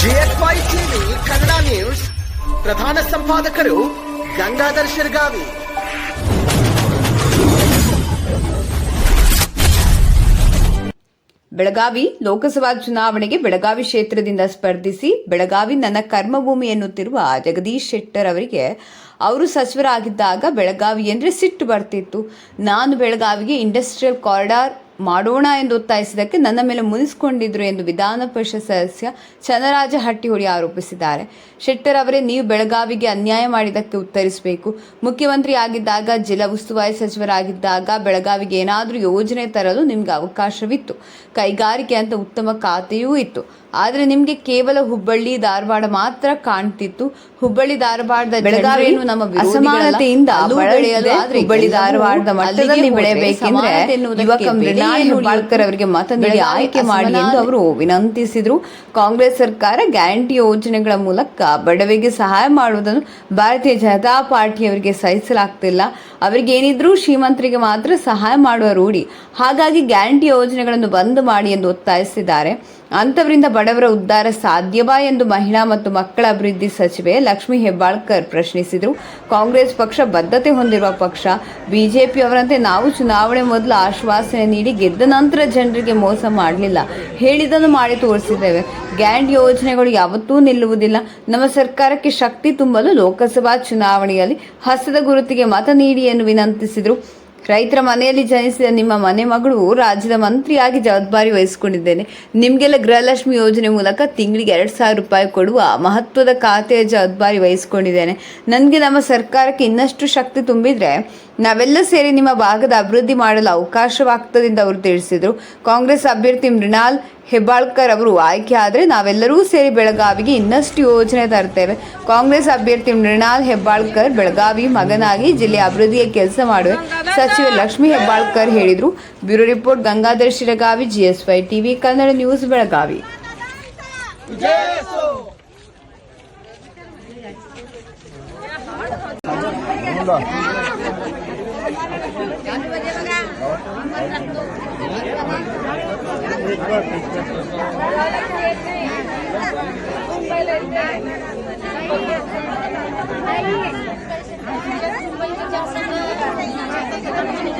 GSY TV, Kannada news. ಪ್ರಧಾನ ಸಂಪಾದಕರು ಗಂಗಾಧರ್ ಶಿರ್ಗಾವಿ. ಬೆಳಗಾವಿ ಲೋಕಸಭಾ ಚುನಾವಣೆಗೆ ಬೆಳಗಾವಿ ಕ್ಷೇತ್ರದಿಂದ ಸ್ಪರ್ಧಿಸಿ ಬೆಳಗಾವಿ ನನ್ನ ಕರ್ಮಭೂಮಿ ಎನ್ನುತ್ತಿರುವ ಜಗದೀಶ್ ಶೆಟ್ಟರ್ ಅವರಿಗೆ ಅವರು ಸಚಿವರಾಗಿದ್ದಾಗ ಬೆಳಗಾವಿ ಅಂದರೆ ಸಿಟ್ಟು ಬರ್ತಿತ್ತು. ನಾನು ಬೆಳಗಾವಿಗೆ ಇಂಡಸ್ಟ್ರಿಯಲ್ ಕಾರಿಡಾರ್ ಮಾಡೋಣ ಎಂದು ಒತ್ತಾಯಿಸಿದ್ದಕ್ಕೆ ನನ್ನ ಮೇಲೆ ಮುನಿಸ್ಕೊಂಡಿದ್ರು ಎಂದು ವಿಧಾನ ಪರಿಷತ್ ಸದಸ್ಯ ಚನ್ನರಾಜ ಹಟ್ಟಿಹೊಳಿ ಆರೋಪಿಸಿದ್ದಾರೆ. ಶೆಟ್ಟರ್ ಅವರೇ ನೀವು ಬೆಳಗಾವಿಗೆ ಅನ್ಯಾಯ ಮಾಡಿದ್ದಕ್ಕೆ ಉತ್ತರಿಸಬೇಕು. ಮುಖ್ಯಮಂತ್ರಿ ಆಗಿದ್ದಾಗ ಜಿಲ್ಲಾ ಉಸ್ತುವಾರಿ ಸಚಿವರಾಗಿದ್ದಾಗ ಬೆಳಗಾವಿಗೆ ಏನಾದರೂ ಯೋಜನೆ ತರಲು ನಿಮಗೆ ಅವಕಾಶವಿತ್ತು. ಕೈಗಾರಿಕೆ ಅಂತ ಉತ್ತಮ ಖಾತೆಯೂ ಇತ್ತು. ಆದರೆ ನಿಮಗೆ ಕೇವಲ ಹುಬ್ಬಳ್ಳಿ ಧಾರವಾಡ ಮಾತ್ರ ಕಾಣ್ತಿತ್ತು. ಹುಬ್ಬಳ್ಳಿ ಧಾರವಾಡದ ಬೆಳಗಾವಿಯನ್ನು ನಮ್ಮ ಅಸಮಾನತೆಯಿಂದ. ಬೆಳೆಯಲು ಹುಬ್ಬಳ್ಳಿ ಧಾರವಾಡದ ಮಟ್ಟದಲ್ಲಿ ಬೆಳೆಯಬೇಕೆಂದ್ರೆ ಯುವಕ ಹೆಬ್ಬಾಳ್ಕರ್ ಅವರಿಗೆ ಮತ ನೀಡಿ ಆಯ್ಕೆ ಮಾಡಿ ಎಂದು ಅವರು ವಿನಂತಿಸಿದ್ರು. ಕಾಂಗ್ರೆಸ್ ಸರ್ಕಾರ ಗ್ಯಾರಂಟಿ ಯೋಜನೆಗಳ ಮೂಲಕ ಬಡವರಿಗೆ ಸಹಾಯ ಮಾಡುವುದನ್ನು ಭಾರತೀಯ ಜನತಾ ಪಾರ್ಟಿಯವರಿಗೆ ಸಹಿಸಲಾಗ್ತಿಲ್ಲ. ಅವರಿಗೆ ಏನಿದ್ರೂ ಶ್ರೀಮಂತರಿಗೆ ಮಾತ್ರ ಸಹಾಯ ಮಾಡುವ ರೂಢಿ. ಹಾಗಾಗಿ ಗ್ಯಾರಂಟಿ ಯೋಜನೆಗಳನ್ನು ಬಂದ್ ಮಾಡಿ ಎಂದು ಒತ್ತಾಯಿಸಿದ್ದಾರೆ. ಅಂತವರಿಂದ ಬಡವರ ಉದ್ಧಾರ ಸಾಧ್ಯವಾ ಎಂದು ಮಹಿಳಾ ಮತ್ತು ಮಕ್ಕಳ ಅಭಿವೃದ್ಧಿ ಸಚಿವೆ ಲಕ್ಷ್ಮಿ ಹೆಬ್ಬಾಳ್ಕರ್ ಪ್ರಶ್ನಿಸಿದರು. ಕಾಂಗ್ರೆಸ್ ಪಕ್ಷ ಬದ್ಧತೆ ಹೊಂದಿರುವ ಪಕ್ಷ, ಬಿಜೆಪಿ ಅವರಂತೆ ನಾವು ಚುನಾವಣೆ ಮೊದಲು ಆಶ್ವಾಸನೆ ನೀಡಿ ಗೆದ್ದ ನಂತರ ಜನರಿಗೆ ಮೋಸ ಮಾಡಲಿಲ್ಲ. ಹೇಳಿದ್ದನ್ನು ಮಾಡಿ ತೋರಿಸಿದ್ದೇವೆ. ಗ್ಯಾಂಡ್ ಯೋಜನೆಗಳು ಯಾವತ್ತೂ ನಿಲ್ಲುವುದಿಲ್ಲ. ನಮ್ಮ ಸರ್ಕಾರಕ್ಕೆ ಶಕ್ತಿ ತುಂಬಲು ಲೋಕಸಭಾ ಚುನಾವಣೆಯಲ್ಲಿ ಹಸದ ಗುರುತಿಗೆ ಮತ ನೀಡಿ ಎಂದು ವಿನಂತಿಸಿದರು. ರೈತರ ಮನೆಯಲ್ಲಿ ಜನಿಸಿದ ನಿಮ್ಮ ಮನೆ ಮಗಳು ರಾಜ್ಯದ ಮಂತ್ರಿಯಾಗಿ ಜವಾಬ್ದಾರಿ ವಹಿಸಿಕೊಂಡಿದ್ದೇನೆ. ನಿಮಗೆಲ್ಲ ಗೃಹಲಕ್ಷ್ಮಿ ಯೋಜನೆ ಮೂಲಕ ತಿಂಗಳಿಗೆ ಎರಡು ಸಾವಿರ ರೂಪಾಯಿ ಕೊಡುವ ಮಹತ್ವದ ಖಾತೆಯ ಜವಾಬ್ದಾರಿ ವಹಿಸಿಕೊಂಡಿದ್ದೇನೆ. ನನಗೆ ನಮ್ಮ ಸರ್ಕಾರಕ್ಕೆ ಇನ್ನಷ್ಟು ಶಕ್ತಿ ತುಂಬಿದರೆ ನಾವೆಲ್ಲ ಸೇರಿ ನಿಮ್ಮ ಭಾಗದ ಅಭಿವೃದ್ಧಿ ಮಾಡಲು ಅವಕಾಶವಾಗ್ತದೆ ಎಂದು ಅವರು ತಿಳಿಸಿದರು. ಕಾಂಗ್ರೆಸ್ ಅಭ್ಯರ್ಥಿ ಮೃಣಾಲ್ ಹೆಬ್ಬಾಳ್ಕರ್ ಅವರು ಆಯ್ಕೆ ಆದರೆ ನಾವೆಲ್ಲರೂ ಸೇರಿ ಬೆಳಗಾವಿಗೆ ಇನ್ನಷ್ಟು ಯೋಜನೆ ತರ್ತೇವೆ. ಕಾಂಗ್ರೆಸ್ ಅಭ್ಯರ್ಥಿ ಮೃಣಾಲ್ ಹೆಬ್ಬಾಳ್ಕರ್ ಬೆಳಗಾವಿ ಮಗನಾಗಿ ಜಿಲ್ಲೆಯ ಅಭಿವೃದ್ಧಿಗೆ ಕೆಲಸ ಮಾಡುವೆ. ಸಚಿವೆ ಲಕ್ಷ್ಮೀ ಹೆಬ್ಬಾಳ್ಕರ್ ಹೇಳಿದರು bureau report Gangadhar Shiragavi GSY TV Kannada news Belagavi Thank you.